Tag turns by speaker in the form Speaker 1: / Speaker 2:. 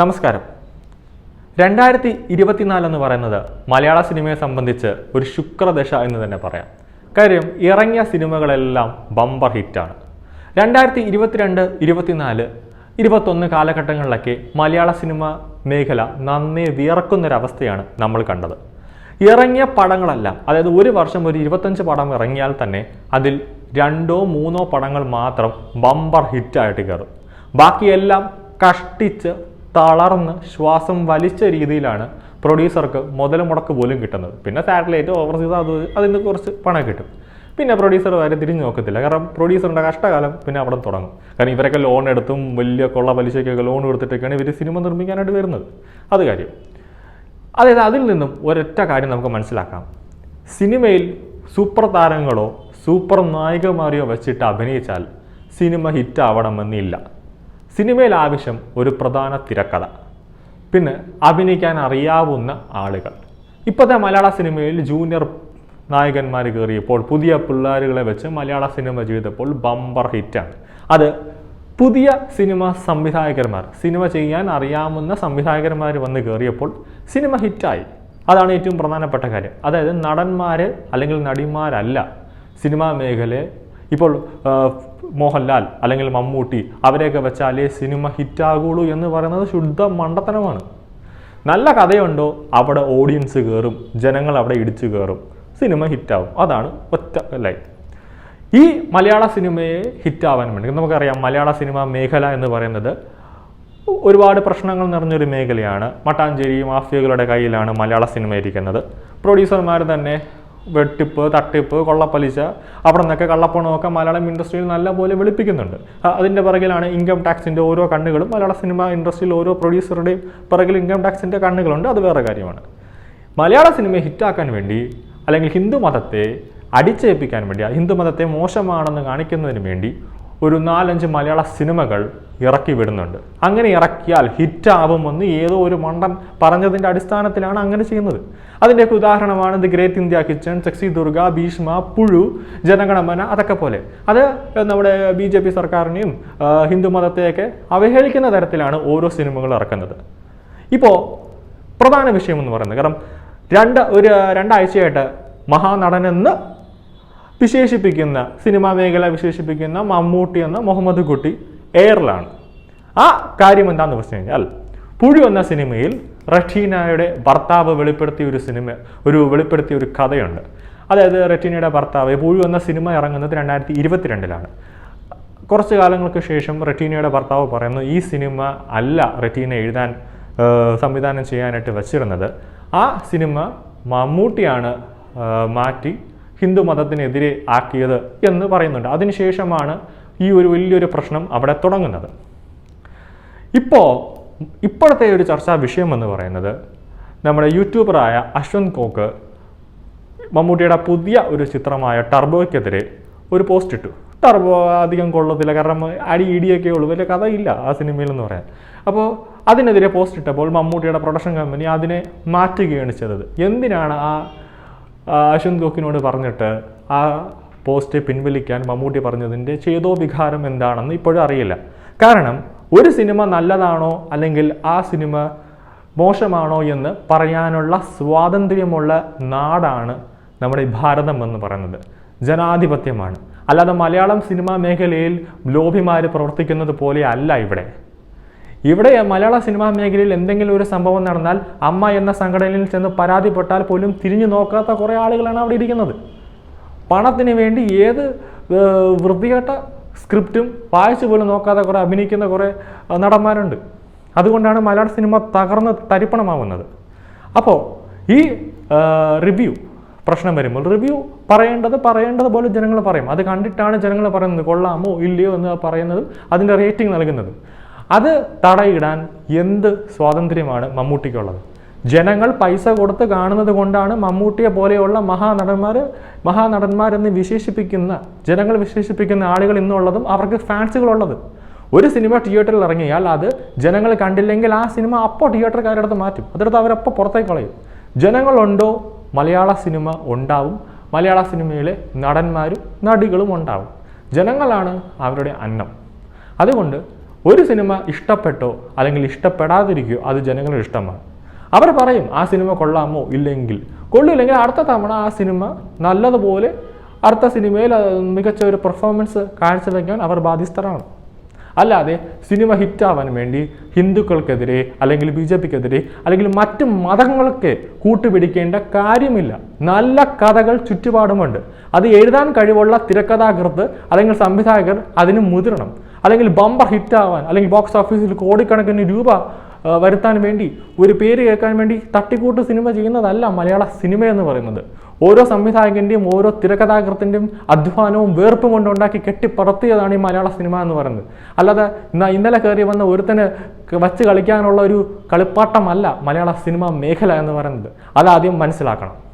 Speaker 1: നമസ്കാരം. രണ്ടായിരത്തി ഇരുപത്തിനാല് എന്ന് പറയുന്നത് മലയാള സിനിമയെ സംബന്ധിച്ച് ഒരു ശുക്രദശ എന്ന് തന്നെ പറയാം. കാര്യം ഇറങ്ങിയ സിനിമകളെല്ലാം ബമ്പർ ഹിറ്റാണ്. രണ്ടായിരത്തി ഇരുപത്തിരണ്ട് ഇരുപത്തിനാല് ഇരുപത്തൊന്ന് കാലഘട്ടങ്ങളിലൊക്കെ മലയാള സിനിമ മേഖല നന്നേ വിയർക്കുന്നൊരവസ്ഥയാണ് നമ്മൾ കണ്ടത്. ഇറങ്ങിയ പടങ്ങളെല്ലാം അതായത് ഒരു വർഷം ഒരു ഇരുപത്തഞ്ച് പടം ഇറങ്ങിയാൽ തന്നെ അതിൽ രണ്ടോ മൂന്നോ പടങ്ങൾ മാത്രം ബമ്പർ ഹിറ്റായിട്ട് കയറും. ബാക്കിയെല്ലാം കഷ്ടിച്ച് തളർന്ന് ശ്വാസം വലിച്ച രീതിയിലാണ് പ്രൊഡ്യൂസർക്ക് മുതൽ മുടക്ക് പോലും കിട്ടുന്നത്. പിന്നെ സാറ്റലൈറ്റ് ഓവർസീസ് അത് അതിന് കുറച്ച് പണം കിട്ടും. പിന്നെ പ്രൊഡ്യൂസർ വരെ തിരിഞ്ഞു നോക്കത്തില്ല. കാരണം പ്രൊഡ്യൂസറിന്റെ കഷ്ടകാലം പിന്നെ അവിടെ തുടങ്ങും. കാരണം ഇവരൊക്കെ ലോൺ എടുത്തും വലിയ കൊള്ള പലിശയ്ക്കൊക്കെ ലോൺ കൊടുത്തിട്ടൊക്കെയാണ് ഇവർ സിനിമ നിർമ്മിക്കാനായിട്ട് വരുന്നത്. അത് കാര്യം. അതായത് അതിൽ നിന്നും ഒരൊറ്റ കാര്യം നമുക്ക് മനസ്സിലാക്കാം. സിനിമയിൽ സൂപ്പർ താരങ്ങളോ സൂപ്പർ നായികമാരെയോ വെച്ചിട്ട് അഭിനയിച്ചാൽ സിനിമ ഹിറ്റ് ആവണമെന്നില്ല സിനിമയിൽ ആവശ്യം ഒരു പ്രധാന തിരക്കഥ. പിന്നെ അഭിനയിക്കാൻ അറിയാവുന്ന ആളുകൾ. ഇപ്പോഴത്തെ മലയാള സിനിമയിൽ ജൂനിയർ നായകന്മാർ കയറിയപ്പോൾ പുതിയ പിള്ളേരുകളെ വെച്ച് മലയാള സിനിമ ചെയ്തപ്പോൾ ബമ്പർ ഹിറ്റാണ് അത് പുതിയ സിനിമ സംവിധായകന്മാർ സിനിമ ചെയ്യാൻ അറിയാവുന്ന സംവിധായകന്മാർ വന്ന് കയറിയപ്പോൾ സിനിമ ഹിറ്റായി അതാണ് ഏറ്റവും പ്രധാനപ്പെട്ട കാര്യം. അതായത് നടന്മാർ അല്ലെങ്കിൽ നടിമാരല്ല സിനിമാ മേഖലയെ ഇപ്പോൾ മോഹൻലാൽ അല്ലെങ്കിൽ മമ്മൂട്ടി അവരെയൊക്കെ വെച്ചാലേ സിനിമ ഹിറ്റാകുള്ളൂ എന്ന് പറയുന്നത് ശുദ്ധ മണ്ടത്തനമാണ് നല്ല കഥയുണ്ടോ? അവിടെ ഓഡിയൻസ് കയറും ജനങ്ങൾ അവിടെ ഇടിച്ചു കയറും സിനിമ ഹിറ്റാവും. അതാണ് ഒറ്റ ലൈൻ. ഈ മലയാള സിനിമയെ ഹിറ്റാവാൻ വേണ്ടി നമുക്കറിയാം മലയാള സിനിമ മേഖല എന്ന് പറയുന്നത് ഒരുപാട് പ്രശ്നങ്ങൾ നിറഞ്ഞൊരു മേഖലയാണ്. മട്ടാഞ്ചേരി മാഫിയകളുടെ കയ്യിലാണ് മലയാള സിനിമ ഇരിക്കുന്നത്. പ്രൊഡ്യൂസർമാർ തന്നെ വെട്ടിപ്പ് തട്ടിപ്പ് കൊള്ളപ്പലിശ അവിടെ നിന്നൊക്കെ കള്ളപ്പണമൊക്കെ മലയാളം ഇൻഡസ്ട്രിയിൽ നല്ലപോലെ വെളുപ്പിക്കുന്നുണ്ട്. അതിന്റെ പിറകിലാണ് ഇൻകം ടാക്സിന്റെ ഓരോ കണ്ണുകളും മലയാള സിനിമ ഇൻഡസ്ട്രിയിൽ ഓരോ പ്രൊഡ്യൂസറുടെയും പിറകിൽ ഇൻകം ടാക്സിന്റെ കണ്ണുകളുണ്ട് അത് വേറെ കാര്യമാണ്. മലയാള സിനിമയെ ഹിറ്റാക്കാൻ വേണ്ടി അല്ലെങ്കിൽ ഹിന്ദു മതത്തെ അടിച്ചേൽപ്പിക്കാൻ വേണ്ടി ഹിന്ദു മതത്തെ മോശമാണെന്ന് കാണിക്കുന്നതിന് വേണ്ടി ഒരു നാലഞ്ച് മലയാള സിനിമകൾ ഇറക്കി വിടുന്നുണ്ട്. അങ്ങനെ ഇറക്കിയാൽ ഹിറ്റാവുമെന്ന് ഏതോ ഒരു മണ്ടൻ പറഞ്ഞതിന്റെ അടിസ്ഥാനത്തിലാണ് അങ്ങനെ ചെയ്യുന്നത്. അതിന്റെയൊക്കെ ഉദാഹരണമാണ് the great India kitchen sexy Durga Bheeshma Puzhu Jana Gana Mana അതൊക്കെ പോലെ. അത് നമ്മുടെ ബി ജെ പി സർക്കാരിനെയും ഹിന്ദുമതത്തെയൊക്കെ ഹിന്ദു മതത്തെയൊക്കെ അവഹേളിക്കുന്ന തരത്തിലാണ് ഓരോ സിനിമകൾ ഇറക്കുന്നത്. ഇപ്പോൾ പ്രധാന വിഷയം എന്ന് പറയുന്നത് കാരണം രണ്ട് ഒരു രണ്ടാഴ്ചയായിട്ട് മഹാനടനെന്ന് വിശേഷിപ്പിക്കുന്ന സിനിമാ മേഖല വിശേഷിപ്പിക്കുന്ന മമ്മൂട്ടി എന്ന മുഹമ്മദ് കുട്ടി എയറിലാണ്. ആ കാര്യം എന്താണെന്ന് വെച്ച് കഴിഞ്ഞാൽ പുഴു എന്ന സിനിമയിൽ റഷീനയുടെ ഭർത്താവ് വെളിപ്പെടുത്തിയ ഒരു സിനിമ ഒരു വെളിപ്പെടുത്തിയ ഒരു കഥയുണ്ട്. അതായത് റെറ്റീനയുടെ ഭർത്താവ് പുഴു എന്ന സിനിമ ഇറങ്ങുന്നത് രണ്ടായിരത്തി ഇരുപത്തിരണ്ടിലാണ് കുറച്ച് കാലങ്ങൾക്ക് ശേഷം റെറ്റീനയുടെ ഭർത്താവ് പറയുന്നു ഈ സിനിമ അല്ല റെറ്റീന എഴുതാൻ സംവിധാനം ചെയ്യാനായിട്ട് വച്ചിരുന്നത്. ആ സിനിമ മമ്മൂട്ടിയാണ് മാറ്റി ഹിന്ദു മതത്തിനെതിരെ ആക്കിയത് എന്ന് പറയുന്നുണ്ട്. അതിനുശേഷമാണ് ഈ ഒരു വലിയൊരു പ്രശ്നം അവിടെ തുടങ്ങുന്നത്. ഇപ്പോൾ ഇപ്പോഴത്തെ ഒരു ചർച്ചാ വിഷയം എന്ന് പറയുന്നത് നമ്മുടെ യൂട്യൂബറായ അശ്വന്ത് കോക്ക് മമ്മൂട്ടിയുടെ പുതിയ ഒരു ചിത്രമായ ടർബോയ്ക്കെതിരെ ഒരു പോസ്റ്റ് ഇട്ടു. ടർബോ അധികം കൊള്ളത്തില്ല. കാരണം അടി ഇടിയൊക്കെ ഉള്ളൂ. വലിയ കഥയില്ല ആ സിനിമയിൽ എന്ന് പറയാൻ. അപ്പോൾ അതിനെതിരെ പോസ്റ്റ് ഇട്ടപ്പോൾ മമ്മൂട്ടിയുടെ പ്രൊഡക്ഷൻ കമ്പനി അതിനെ മാറ്റുകയാണ് ചെയ്തത്. എന്തിനാണ് ആ അശ്വന്ത് ഗോക്കിനോട് പറഞ്ഞിട്ട് ആ പോസ്റ്റ് പിൻവലിക്കാൻ മമ്മൂട്ടി പറഞ്ഞതിന്റെ ചേതോ വികാരം എന്താണെന്ന് ഇപ്പോഴും അറിയില്ല. കാരണം ഒരു സിനിമ നല്ലതാണോ അല്ലെങ്കിൽ ആ സിനിമ മോശമാണോ എന്ന് പറയാനുള്ള സ്വാതന്ത്ര്യമുള്ള നാടാണ് നമ്മുടെ ഈ ഭാരതം എന്ന് പറയുന്നത്. ജനാധിപത്യമാണ്. അല്ലാതെ മലയാളം സിനിമാ മേഖലയിൽ ലോഭിമാർ പ്രവർത്തിക്കുന്നത് പോലെ അല്ല ഇവിടെ. ഇവിടെ മലയാള സിനിമാ മേഖലയിൽ എന്തെങ്കിലും ഒരു സംഭവം നടന്നാൽ അമ്മ എന്ന സംഘടനയിൽ ചെന്ന് പരാതിപ്പെട്ടാൽ പോലും തിരിഞ്ഞു നോക്കാത്ത കുറേ ആളുകളാണ് അവിടെ ഇരിക്കുന്നത്. പണത്തിന് വേണ്ടി ഏത് വൃത്തികെട്ട സ്ക്രിപ്റ്റും വായിച്ചു പോലും നോക്കാതെ കുറേ അഭിനയിക്കുന്ന കുറേ നടന്മാരുണ്ട്. അതുകൊണ്ടാണ് മലയാള സിനിമ തകർന്ന് തരിപ്പണമാവുന്നത്. അപ്പോൾ ഈ റിവ്യൂ പ്രശ്നം വരുമ്പോൾ റിവ്യൂ പറയേണ്ടത് പറയേണ്ടത് പോലെ ജനങ്ങൾ പറയും. അത് കണ്ടിട്ടാണ് ജനങ്ങൾ പറയുന്നത് കൊള്ളാമോ ഇല്ലയോ എന്ന് പറയുന്നതും അതിന്റെ റേറ്റിംഗ് നൽകുന്നതും. അത് തടയിടാൻ എന്ത് സ്വാതന്ത്ര്യമാണ് മമ്മൂട്ടിക്കുള്ളത്? ജനങ്ങൾ പൈസ കൊടുത്ത് കാണുന്നത് കൊണ്ടാണ് മമ്മൂട്ടിയെ പോലെയുള്ള മഹാനടന്മാർ മഹാനടന്മാരെന്ന് വിശേഷിപ്പിക്കുന്ന ജനങ്ങൾ വിശേഷിപ്പിക്കുന്ന ആളുകൾ ഇന്നുള്ളതും അവർക്ക് ഫാൻസുകളുള്ളത്. ഒരു സിനിമ തിയേറ്ററിൽ ഇറങ്ങിയാൽ അത് ജനങ്ങൾ കണ്ടില്ലെങ്കിൽ ആ സിനിമ അപ്പോൾ തിയേറ്ററുകാരെടുത്ത് മാറ്റും. അതെടുത്ത് അവരപ്പോൾ പുറത്തേക്ക് കളയും. ജനങ്ങളുണ്ടോ? മലയാള സിനിമ ഉണ്ടാവും. മലയാള സിനിമയിലെ നടന്മാരും നടികളും ഉണ്ടാവും. ജനങ്ങളാണ് അവരുടെ അന്നം. അതുകൊണ്ട് ഒരു സിനിമ ഇഷ്ടപ്പെട്ടോ അല്ലെങ്കിൽ ഇഷ്ടപ്പെടാതിരിക്കുകയോ അത് ജനങ്ങളുടെ ഇഷ്ടമാണ്. അവർ പറയും ആ സിനിമ കൊള്ളാമോ? ഇല്ലെങ്കിൽ. കൊള്ളില്ലെങ്കിൽ അടുത്ത തവണ ആ സിനിമ നല്ലതുപോലെ അടുത്ത സിനിമയിൽ മികച്ച ഒരു പെർഫോമൻസ് കാഴ്ചവെക്കാൻ അവർ ബാധ്യസ്ഥരാണ്. അല്ലാതെ സിനിമ ഹിറ്റാവാൻ വേണ്ടി ഹിന്ദുക്കൾക്കെതിരെ അല്ലെങ്കിൽ ബി ജെ പിക്കെതിരെ അല്ലെങ്കിൽ മറ്റ് മതങ്ങൾക്ക് കൂട്ടുപിടിക്കേണ്ട കാര്യമില്ല. നല്ല കഥകൾ ചുറ്റുപാടുമുണ്ട്. അത് എഴുതാൻ കഴിവുള്ള തിരക്കഥാകൃത്ത് അല്ലെങ്കിൽ സംവിധായകർ അതിന് മുതിരണം. അല്ലെങ്കിൽ ബമ്പർ ഹിറ്റ് ആവാൻ അല്ലെങ്കിൽ ബോക്സ് ഓഫീസിൽ കോടിക്കണക്കിന് രൂപ വരുത്താൻ വേണ്ടി ഒരു പേര് കേൾക്കാൻ വേണ്ടി തട്ടിക്കൂട്ട് സിനിമ ചെയ്യുന്നതല്ല മലയാള സിനിമ എന്ന് പറയുന്നത്. ഓരോ സംവിധായകന്റെയും ഓരോ തിരക്കഥാകൃത്തിന്റെയും അധ്വാനവും വേർപ്പും കൊണ്ടുണ്ടാക്കി കെട്ടിപ്പടർത്തിയതാണ് ഈ മലയാള സിനിമ എന്ന് പറയുന്നത്. അല്ലാതെ ഇന്ന ഇന്നലെ കയറി വന്ന ഒരുത്തന് വച്ച് കളിക്കാനുള്ള ഒരു കളിപ്പാട്ടമല്ല മലയാള സിനിമ മേഖല എന്ന് പറയുന്നത്. അതാദ്യം മനസ്സിലാക്കണം.